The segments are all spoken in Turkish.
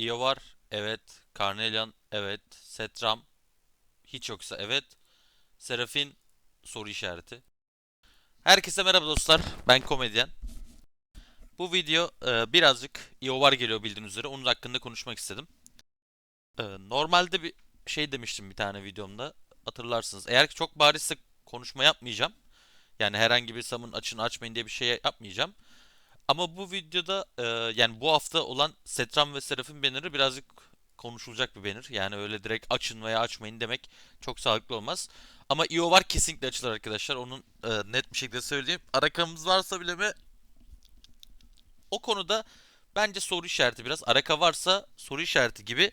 Io var. Evet. Carnelian. Evet. Setram. Hiç yoksa evet. Serafin. Soru işareti. Herkese merhaba dostlar. Ben komedyen. Bu video e, birazcık Io var geliyor bildiğiniz üzere. Onun hakkında konuşmak istedim. E, normalde bir şey demiştim bir tane videomda. Hatırlarsınız. Eğer ki çok barizse konuşma yapmayacağım. Yani herhangi bir samın açın açmayın diye bir şey yapmayacağım. Ama bu videoda e, yani bu hafta olan Setram ve Seraf'in banner'ı birazcık konuşulacak bir banner. Yani öyle direkt açın veya açmayın demek çok sağlıklı olmaz. Ama IO var kesinlikle açılır arkadaşlar. Onun e, net bir şekilde söyleyeyim. Arakamız varsa bile mi o konuda bence soru işareti biraz. Araka varsa soru işareti gibi.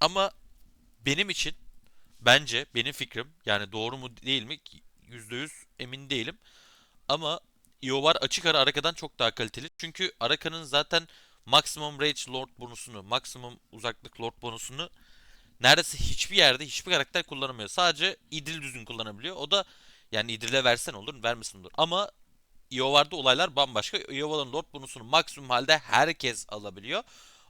Ama benim için bence benim fikrim yani doğru mu değil mi %100 emin değilim. Ama Iovar açık ara Araka'dan çok daha kaliteli. Çünkü Araka'nın zaten maksimum range lord bonusunu, maksimum uzaklık lord bonusunu neredeyse hiçbir yerde hiçbir karakter kullanamıyor. Sadece İdil düzgün kullanabiliyor. O da yani İdil'e versen olur, vermesin olur. Ama Iovar'da olaylar bambaşka. Iovar'ın lord bonusunu maksimum halde herkes alabiliyor.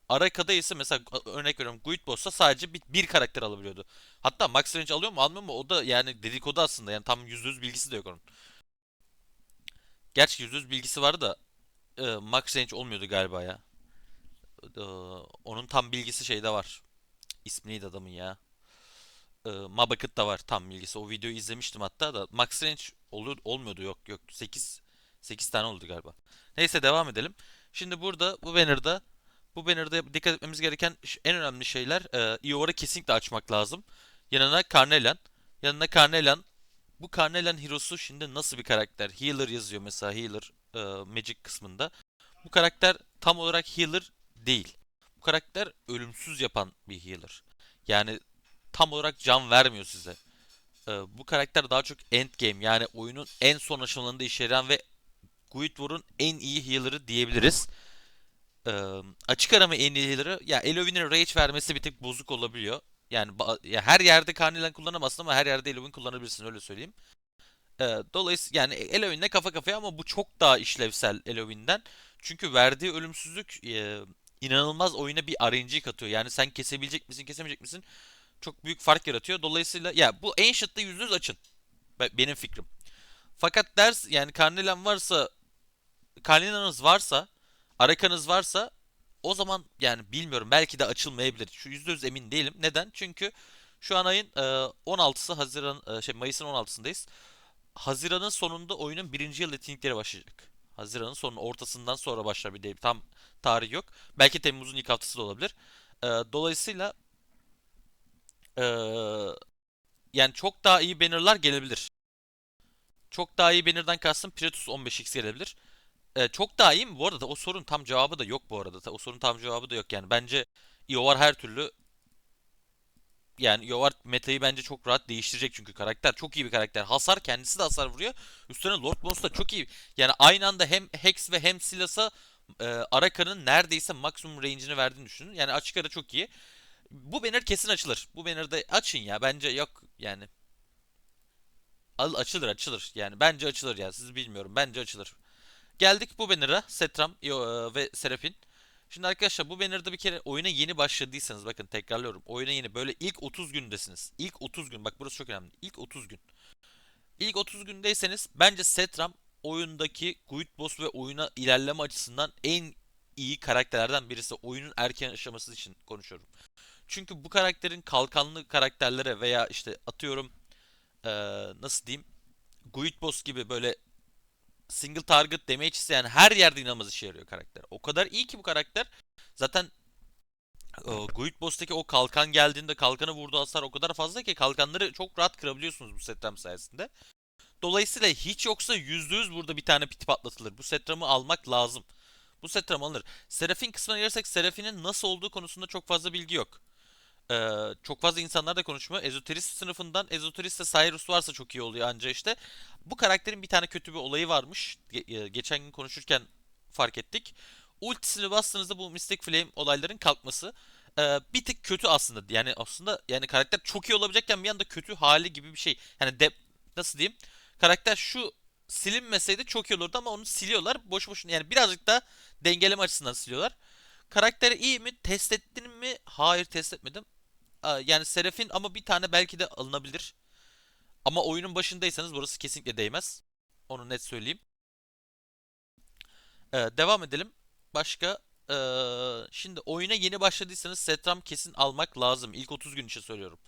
Araka'da ise mesela örnek veriyorum Guild Boss'ta sadece bir, bir karakter alabiliyordu. Hatta Max Range alıyor mu almıyor mu o da yani dedikodu aslında yani tam %100 bilgisi de yok onun. Gerçi %100 bilgisi vardı da e, Max Range olmuyordu galiba ya. E, onun tam bilgisi şeyde var. İsmi neydi adamın ya? E, Mabakıt da var tam bilgisi. O videoyu izlemiştim hatta da Max Range olur, olmuyordu yok yok 8 8 tane oldu galiba. Neyse devam edelim. Şimdi burada bu banner'da bu banner'da dikkat etmemiz gereken en önemli şeyler e, Iowar'ı kesinlikle açmak lazım. Yanına Carnelian. Yanına Carnelian. Bu Carnelian Hero'su şimdi nasıl bir karakter? Healer yazıyor mesela Healer e, Magic kısmında. Bu karakter tam olarak Healer değil. Bu karakter ölümsüz yapan bir Healer. Yani tam olarak can vermiyor size. E, bu karakter daha çok endgame yani oyunun en son aşamalarında işe yarayan ve Guild War'un en iyi healer'ı diyebiliriz. Ee, açık arama en iyi healer'ı ya Elovin'in rage vermesi bir tık bozuk olabiliyor. Yani ya her yerde Carnelian kullanamazsın ama her yerde Elovin kullanabilirsin öyle söyleyeyim. Ee, dolayısıyla yani Elovin'le kafa kafaya ama bu çok daha işlevsel Elovin'den. Çünkü verdiği ölümsüzlük e, inanılmaz oyuna bir RNG katıyor. Yani sen kesebilecek misin, kesemeyecek misin? Çok büyük fark yaratıyor. Dolayısıyla ya bu Ancient'da %100 açın. Be- Benim fikrim. Fakat ders yani Carnelian varsa Carnelian'ınız varsa Arakanız varsa o zaman yani bilmiyorum belki de açılmayabilir. Şu %100 emin değilim. Neden? Çünkü şu an ayın e, 16'sı Haziran e, şey Mayıs'ın 16'sındayız. Haziran'ın sonunda oyunun birinci yıl etkinlikleri başlayacak. Haziran'ın sonu ortasından sonra başlar bir de tam tarih yok. Belki Temmuz'un ilk haftası da olabilir. E, dolayısıyla e, yani çok daha iyi bannerlar gelebilir. Çok daha iyi banner'dan kastım Piratus 15x gelebilir. Ee, çok daha iyi? Bu arada o sorun tam cevabı da yok bu arada. O sorun tam cevabı da yok yani. Bence Iovar her türlü yani Iovar metayı bence çok rahat değiştirecek çünkü karakter çok iyi bir karakter. Hasar kendisi de hasar vuruyor. Üstüne Lord Boss da çok iyi. Yani aynı anda hem Hex ve hem Silas'a e, Araka'nın neredeyse maksimum range'ini verdiğini düşünün. Yani açık ara çok iyi. Bu banner kesin açılır. Bu banner'da açın ya. Bence yok yani. Açılır açılır. Yani bence açılır ya. Siz bilmiyorum. Bence açılır. Geldik bu banner'a. Setram e, ve Seraphin. Şimdi arkadaşlar bu banner'da bir kere oyuna yeni başladıysanız bakın tekrarlıyorum. Oyuna yeni böyle ilk 30 gündesiniz. İlk 30 gün bak burası çok önemli. İlk 30 gün. İlk 30 gündeyseniz bence Setram oyundaki Guild Boss ve oyuna ilerleme açısından en iyi karakterlerden birisi. Oyunun erken aşaması için konuşuyorum. Çünkü bu karakterin kalkanlı karakterlere veya işte atıyorum eee, nasıl diyeyim Guild Boss gibi böyle single target damage isteyen her yerde inanılmaz işe yarıyor karakter. O kadar iyi ki bu karakter. Zaten e, Guild Boss'taki o kalkan geldiğinde kalkanı vurduğu hasar o kadar fazla ki kalkanları çok rahat kırabiliyorsunuz bu setram sayesinde. Dolayısıyla hiç yoksa %100 burada bir tane piti patlatılır. Bu setramı almak lazım. Bu setram alınır. Serafin kısmına gelirsek Serafin'in nasıl olduğu konusunda çok fazla bilgi yok. Ee, çok fazla insanlar da konuşmuyor. Ezoterist sınıfından Ezoterist'te Cyrus varsa çok iyi oluyor anca işte. Bu karakterin bir tane kötü bir olayı varmış. Ge- e, geçen gün konuşurken fark ettik. Ultisini bastığınızda bu Mystic Flame olayların kalkması ee, bir tık kötü aslında. Yani aslında yani karakter çok iyi olabilecekken bir anda kötü hali gibi bir şey. Yani de, nasıl diyeyim? Karakter şu silinmeseydi çok iyi olurdu ama onu siliyorlar. Boş boşuna yani birazcık da dengeleme açısından siliyorlar. Karakter iyi mi? Test ettin mi? Hayır test etmedim. Yani Serafin ama bir tane belki de alınabilir. Ama oyunun başındaysanız burası kesinlikle değmez. Onu net söyleyeyim. Ee, devam edelim. Başka ee, şimdi oyuna yeni başladıysanız Setram kesin almak lazım. İlk 30 gün için söylüyorum.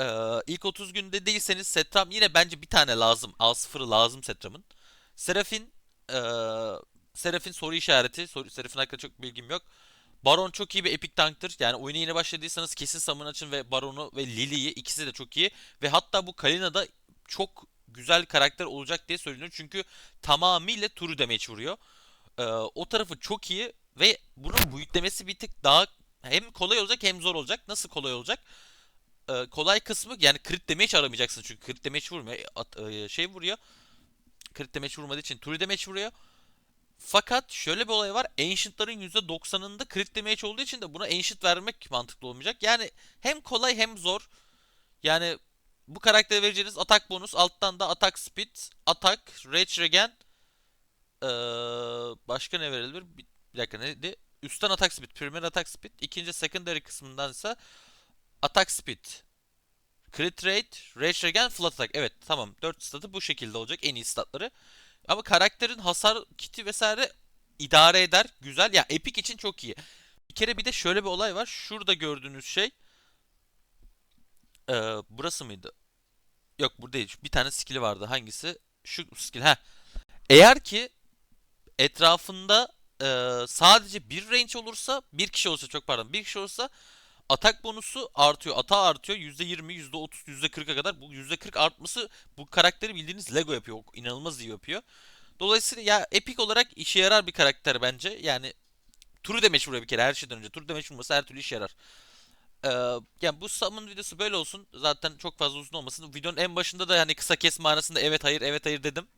Ee, ilk 30 günde değilseniz Setram yine bence bir tane lazım. A0'ı lazım Setram'ın. Serafin ee, Serafin soru işareti. Soru, Serafin hakkında çok bilgim yok. Baron çok iyi bir epic tanktır. Yani oyuna yeni başladıysanız kesin Summon açın ve Baron'u ve Lily'yi ikisi de çok iyi. Ve hatta bu Kalina da çok güzel karakter olacak diye söyleniyor. Çünkü tamamıyla turu damage vuruyor. Ee, o tarafı çok iyi ve bunun büyüklemesi bir tık daha hem kolay olacak hem zor olacak. Nasıl kolay olacak? Ee, kolay kısmı yani crit damage aramayacaksın çünkü crit damage vurmuyor. At- e, şey vuruyor. Crit damage vurmadığı için true damage vuruyor. Fakat şöyle bir olay var. Ancient'ların %90'ında crit damage olduğu için de buna Ancient vermek mantıklı olmayacak. Yani hem kolay hem zor. Yani bu karaktere vereceğiniz atak bonus alttan da atak speed, atak, rage regen, ee, başka ne verilir? Bir, bir dakika neydi? Üstten atak speed, primer atak speed. İkinci secondary kısmından ise atak speed, crit rate, rage regen, flat attack. Evet tamam. 4 statı bu şekilde olacak en iyi statları. Ama karakterin hasar kiti vesaire idare eder. Güzel. Ya Epic için çok iyi. Bir kere bir de şöyle bir olay var. Şurada gördüğünüz şey ee, burası mıydı? Yok bu değil. Bir tane skill'i vardı. Hangisi? Şu skill. Ha. Eğer ki etrafında ee, sadece bir range olursa, bir kişi olursa çok pardon, bir kişi olursa atak bonusu artıyor. Ata artıyor. %20, %30, %40'a kadar. Bu %40 artması bu karakteri bildiğiniz Lego yapıyor. İnanılmaz iyi yapıyor. Dolayısıyla ya epik olarak işe yarar bir karakter bence. Yani turu demeç vuruyor bir kere her şeyden önce. Turu demeç vurması her türlü işe yarar. Ee, yani bu summon videosu böyle olsun. Zaten çok fazla uzun olmasın. Videonun en başında da hani kısa kes manasında evet hayır evet hayır dedim.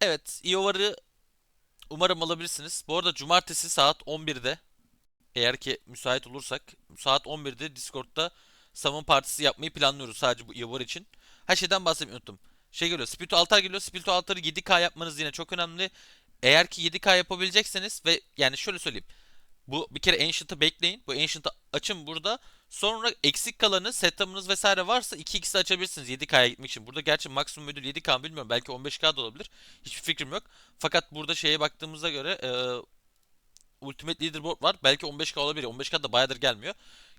Evet, Iovar'ı umarım alabilirsiniz. Bu arada cumartesi saat 11'de eğer ki müsait olursak saat 11'de Discord'da Summon Partisi yapmayı planlıyoruz sadece bu Iovar için. Her şeyden bahsetmeyi unuttum. Şey geliyor, Spiritual Altar geliyor. Spiritual Altar'ı 7K yapmanız yine çok önemli. Eğer ki 7K yapabilecekseniz ve yani şöyle söyleyeyim. Bu bir kere Ancient'ı bekleyin. Bu Ancient'ı açın burada. Sonra eksik kalanı setup'ınız vesaire varsa 2x'i açabilirsiniz 7K'ya gitmek için. Burada gerçi maksimum ödül 7K mı bilmiyorum. Belki 15K da olabilir. Hiçbir fikrim yok. Fakat burada şeye baktığımızda göre Ultimate Leaderboard var. Belki 15K olabilir. 15K da bayağıdır gelmiyor.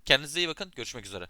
Kendinize iyi bakın. Görüşmek üzere.